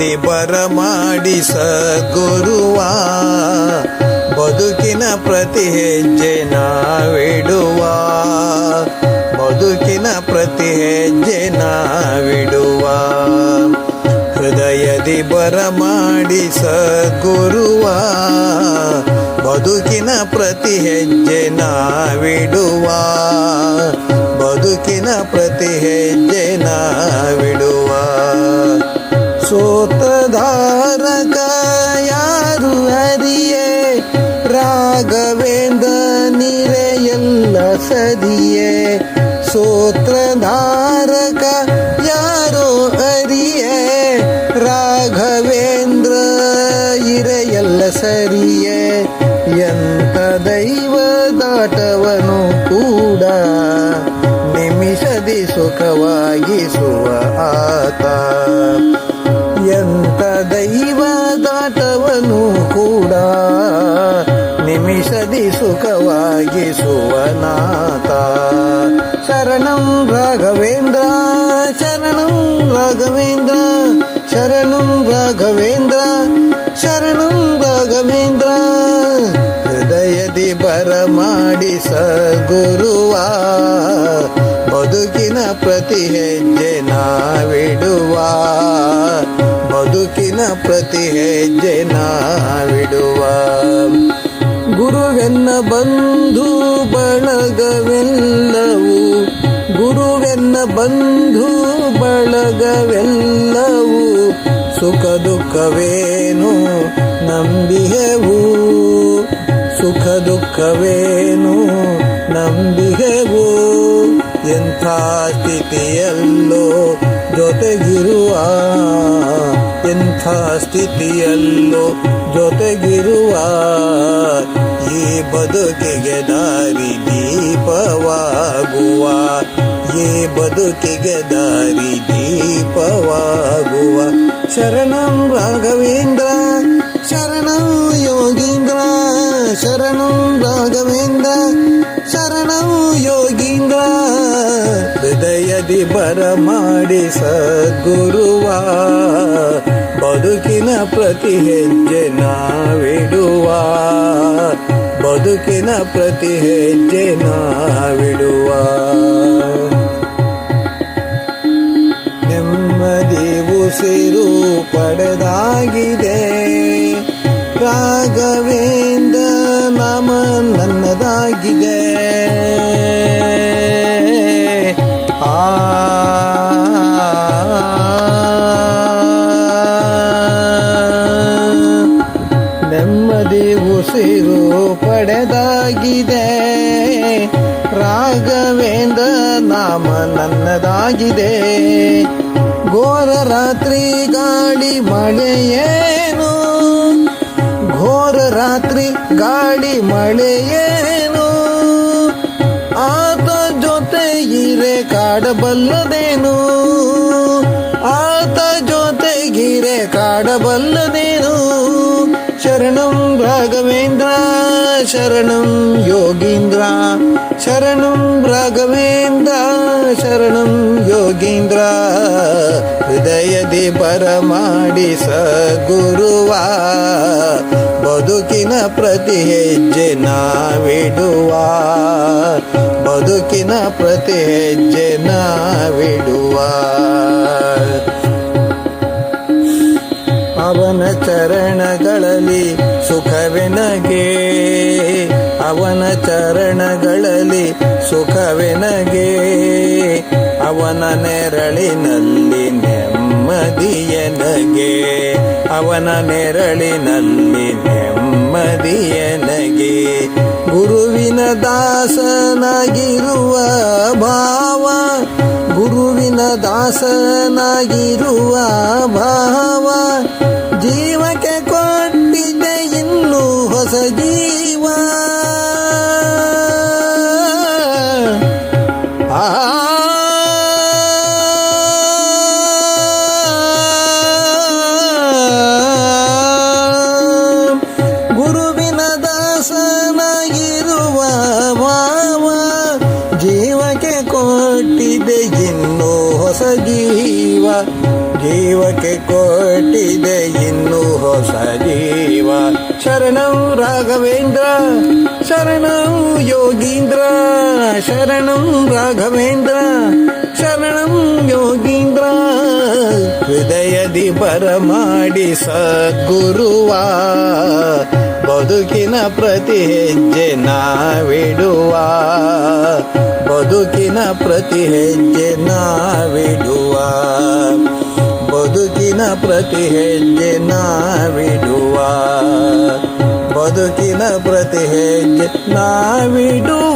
ಹೃದಯದಿ ಬರಮಾಡಿಸ ಗುರುವ ಬದುಕಿನ ಪ್ರತಿ ಹೆಜ್ಜೆ ನಾವಿಡುವ. ಬದುಕಿನ ಪ್ರತಿ ಹೆಜ್ಜೆ ನಾವಿಡುವ. ಹೃದಯದಿ ಬರಮಾಡಿಸ ಗುರುವ ಬದುಕಿನ ಪ್ರತಿ ಹೆಜ್ಜೆ ನಾವಿಡುವ. ಬದುಕಿನ ಪ್ರತಿ ಹೆಜ್ಜೆ ಸದಿಯೇ ಸೂತ್ರಧಾರಕ ಯಾರೋ ಅರಿಯೇ. ರಾಘವೇಂದ್ರ ಇರೆಯಲ್ಲ ಸರಿಯೇ. ಎಂತ ದೈವದಾಟವನು ಕೂಡ. ನಿಮಿಷದಿ ಸುಖವಾಗಿಸುವ ಆತ. ನಿಮಿಷದಿ ಸುಖವಾಗಿಸುವ ಶರಣಂ ರಾಘವೇಂದ್ರ ಶರಣಂ ರಾಘವೇಂದ್ರ ಶರಣಂ ರಾಘವೇಂದ್ರ ಶರಣಂ ರಾಘವೇಂದ್ರ. ಹೃದಯದಿ ಬರಮಾಡಿಸ ಗುರುವ ಬದುಕಿನ ಪ್ರತಿ ಹೆಜ್ಜೆ ನಾವಿಡುವ. ಬದುಕಿನ ಪ್ರತಿ ಹೆಜ್ಜೆ ನಾವಿಡುವ ಬಂಧು ಬಳಗವೆಲ್ಲವೂ ಸುಖ ದುಃಖವೇನು ನಂಬಿಹೆವು ಸುಖ ದುಃಖವೇನು ನಂಬಿಹೆವು ಎಂಥ ಸ್ಥಿತಿಯಲ್ಲೋ ಜೊತೆಗಿರುವ? ಎಂಥ ಸ್ಥಿತಿಯಲ್ಲೋ ಜೊತೆಗಿರುವ? ಈ ಬದುಕಿಗೆ ದಾರಿ ದೀಪವಾಗುವ ಈ ಬದುಕಿಗೆ ದಾರಿ ದೀಪವಾಗುವ. ಶರಣಂ ರಾಘವೇಂದ್ರ, ಶರಣಂ ಯೋಗೀಂದ್ರ, ಶರಣಂ ರಾಘವೇಂದ್ರ, ಶರಣಂ ಯೋಗೀಂದ್ರ. ಹೃದಯದಿ ಬರಮಾಡಿಸ ಸದ್ಗುರುವ, ಬದುಕಿನ ಪ್ರತಿ ಹೆಜ್ಜೆ ನಾವಿಡುವ. ಬದುಕಿನ ಪ್ರತಿ ಹೆಜ್ಜೆ ನಾವಿಡುವ ಪಡೆದಾಗಿದೆ. ರಾಘವೇಂದ್ರ ನಾಮ ನನ್ನದಾಗಿದೆ. ಆ. ನೆಮ್ಮದಿ ಉಸಿರು ಪಡೆದಾಗಿದೆ. ರಾಘವೇಂದ್ರ ನಾಮ ನನ್ನದಾಗಿದೆ. ಘೋರ ರಾತ್ರಿ ಗಾಡಿ ಮಳೆಯೇನು ಘೋರ ರಾತ್ರಿ ಗಾಡಿ ಮಳೆಯೇನು ಆತ ಜೊತೆ ಇರೆ ಕಾಡಬಲ್ಲದೇನು? ಆತ ಜೊತೆ ಗಿರೆ ಕಾಡಬಲ್ಲದೇನು? ಶರಣಂ ರಾಘವೇಂದ್ರ, ಶರಣಂ ಯೋಗೀಂದ್ರ, ಶರಣಂ ರಾಘವೇಂದ್ರ, ಶರಣಂ ಯೋಗೀಂದ್ರ, ಹೃದಯದಿ ಸ ಗುರುವ ಬದುಕಿನ ಪ್ರತಿ ಹೆಜ್ಜೆ ನಾವಿಡುವ, ಬದುಕಿನ ಪ್ರತಿ ಹೆಜ್ಜೆ ನಾವಿಡುವ. ಅವನ ಚರಣಗಳಲ್ಲಿ ಸುಖವೆನಗೆ ಅವನ ಚರಣಗಳಲ್ಲಿ ಸುಖವೆನಗೆ ಅವನ ನೆರಳಿನಲ್ಲಿ ನೆಮ್ಮದಿಯನಗೆ ಅವನ ನೆರಳಿನಲ್ಲಿ ನೆಮ್ಮದಿಯನಗೆ ಗುರುವಿನ ದಾಸನಾಗಿರುವ ಭಾವ ಗುರುವಿನ ದಾಸನಾಗಿರುವ ಭಾವ ಜೀವಕ್ಕೆ ಕೊಟ್ಟಿದೆ ಇನ್ನು ಹೊಸ ಜೀವ. ಶರಣಂ ರಾಘವೇಂದ್ರ, ಶರಣಂ ಯೋಗೀಂದ್ರ, ಶರಣಂ ರಾಘವೇಂದ್ರ, ಶರಣಂ ಯೋಗೀಂದ್ರ. ಹೃದಯದಿ ಬರಮಾಡಿ ಸದ್ಗುರುವ, ಬದುಕಿನ ಪ್ರತಿ ಹೆಜ್ಜೆ ನಾವಿಡುವ. ಬದುಕಿನ ಪ್ರತಿ ಹೆಜ್ಜೆ ನಾವಿಡುವ. ಬದುಕಿನ ಪ್ರತಿ ಹೆಜ್ಜೆ ನಾವಿಡುವ. ಬದುಕಿನ ಪ್ರತಿ ಹೆಜ್ಜೆ ನಾವಿಡುವ.